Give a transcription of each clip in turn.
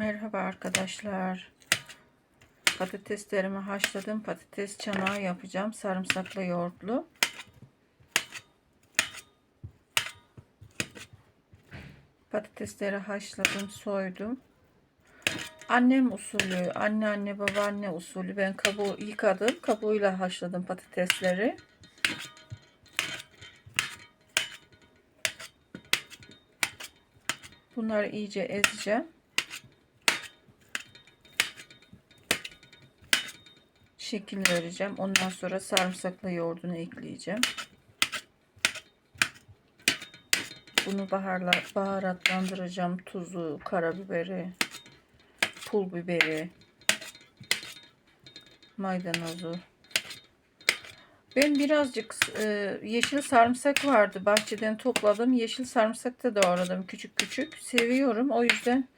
Merhaba arkadaşlar. Patateslerimi haşladım. Patates çanağı yapacağım. Sarımsaklı yoğurtlu. Patatesleri haşladım, soydum. Annem usulü, anneanne babaanne usulü. Ben kabuğu yıkadım. Kabuğuyla haşladım patatesleri. Bunları iyice ezeceğim. Şekil vereceğim. Ondan sonra sarımsaklı yoğurdunu ekleyeceğim. Bunu baharla, baharatlandıracağım. Tuzu, karabiberi, pul biberi, maydanozu. Ben birazcık e, yeşil sarımsak vardı. Bahçeden topladım. Yeşil sarımsak da doğradım küçük küçük. Seviyorum. O yüzden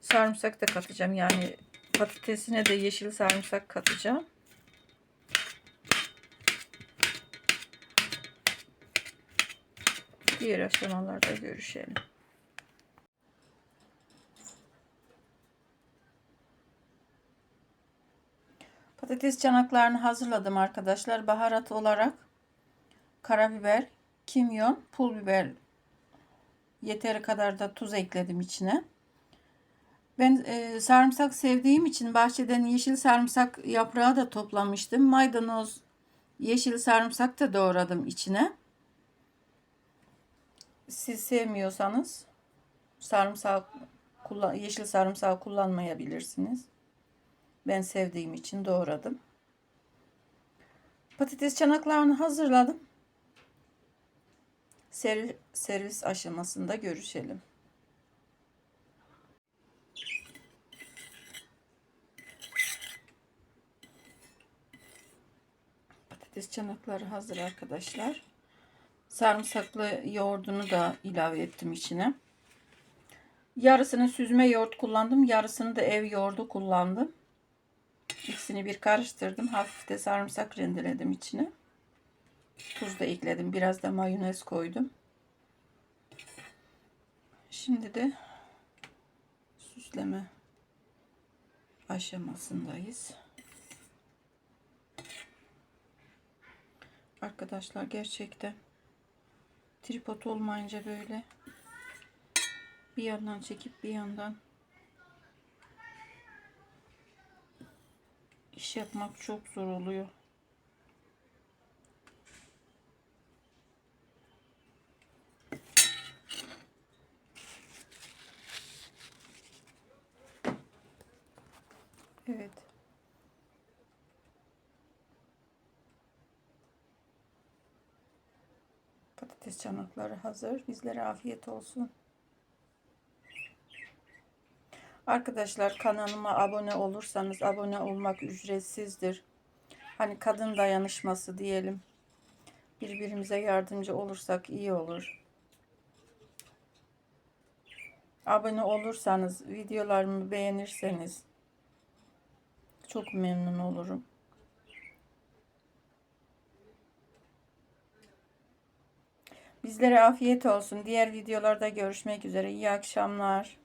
sarımsak da katacağım. Yani patatesine de yeşil sarımsak katacağım. Diğer aşamalarda görüşelim. Patates çanaklarını hazırladım arkadaşlar. Baharat olarak karabiber, kimyon, pul biber yeteri kadar da tuz ekledim içine. Ben e, sarımsak sevdiğim için bahçeden yeşil sarımsak yaprağı da toplamıştım. Maydanoz, yeşil sarımsak da doğradım içine. Siz sevmiyorsanız sarımsak kullan yeşil sarımsak kullanmayabilirsiniz. Ben sevdiğim için doğradım. Patates çanaklarını hazırladım. Servis, servis aşamasında görüşelim. Patates çanakları hazır arkadaşlar. Sarımsaklı yoğurdunu da ilave ettim içine. Yarısını süzme yoğurt kullandım. Yarısını da ev yoğurdu kullandım. İkisini bir karıştırdım. Hafif de sarımsak rendeledim içine. Tuz da ekledim. Biraz da mayonez koydum. Şimdi de süsleme aşamasındayız. Arkadaşlar gerçekten tripod olmayınca böyle bir yandan çekip bir yandan iş yapmak çok zor oluyor. Evet. Patates çanakları hazır. Bizlere afiyet olsun. Arkadaşlar kanalıma abone olursanız abone olmak ücretsizdir. Hani kadın dayanışması diyelim. Birbirimize yardımcı olursak iyi olur. Abone olursanız, videolarımı beğenirseniz çok memnun olurum. Bizlere afiyet olsun. Diğer videolarda görüşmek üzere. İyi akşamlar.